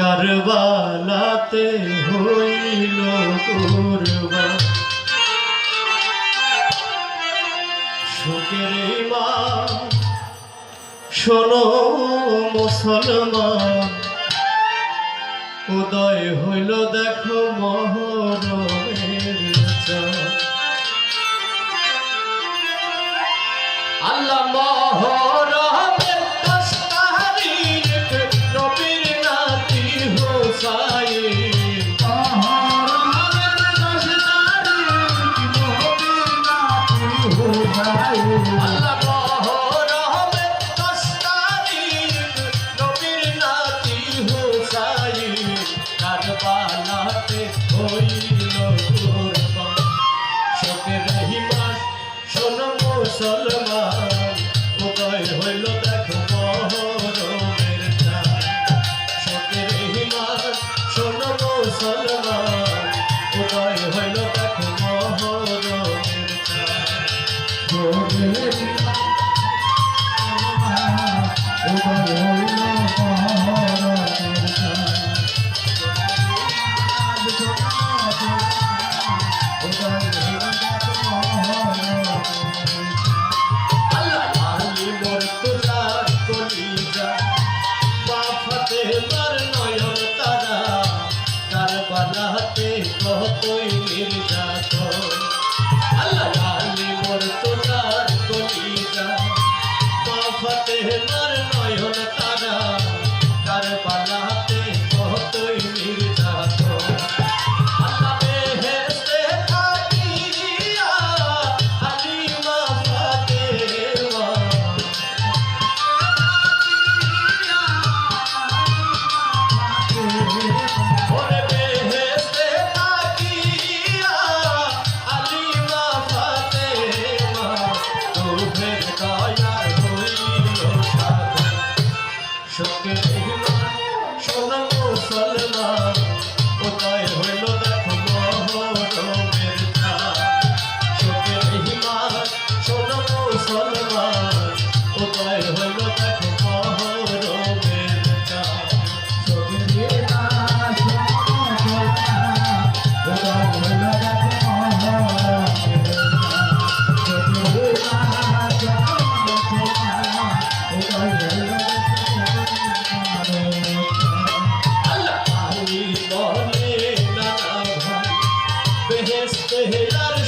কারবালাতে হইল কুরবা সুখের শোনো মুসলমান উদয় হইল দেখো মহর আল্লাহ মহর হইল কাঁদে তার নয়ন তারা, তার বানাতে কতই নির্যাত আল্লাহ মোর তো তার কলিজা মা ফতেহ তার নয়ন yes, the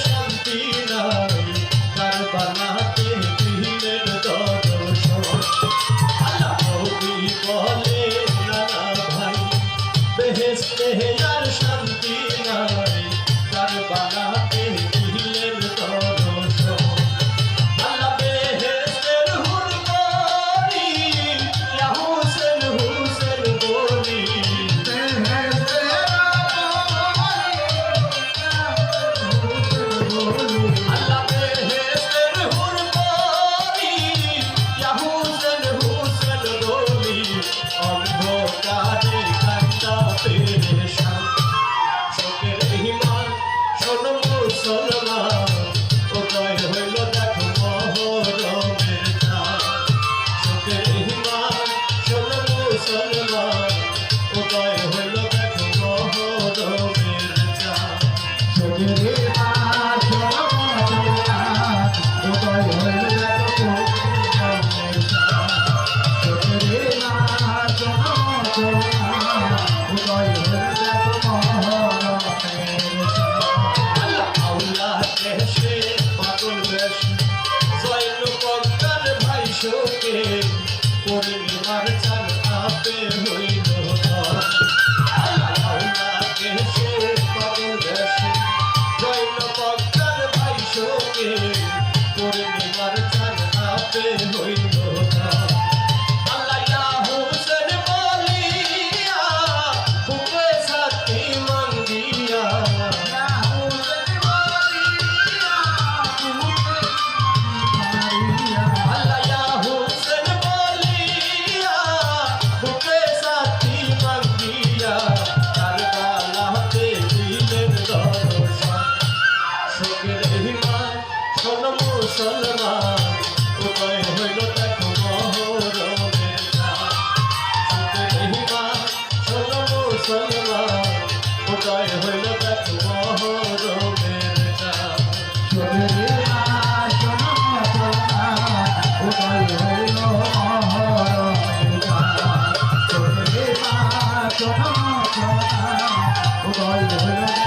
Thank you. 我早已学会了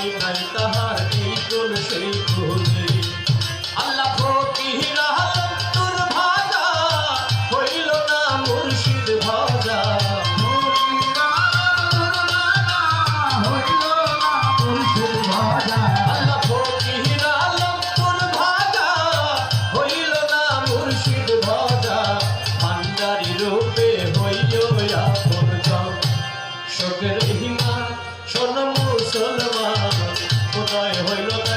নাই নাই তাহার এই কোন সেই কোনে আল্লাহ ফকির আলম তোর ভাজা হইল না মুর্শিদ ভাজা হইল না মুর্শিদ ভাজা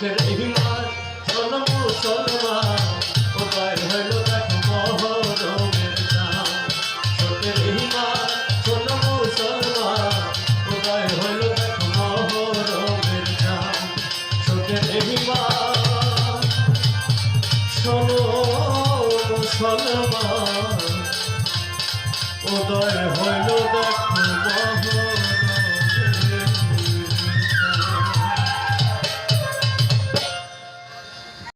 চোখের ইমান শোন মুসলমান ও পার হলো দেখো মহরমের নাম? চোখের ইমান শোন মুসলমান ও পার হলো দেখো মহরমের নাম? চোখের ইমান শোন মুসলমান উদয় হইল দেখো মহর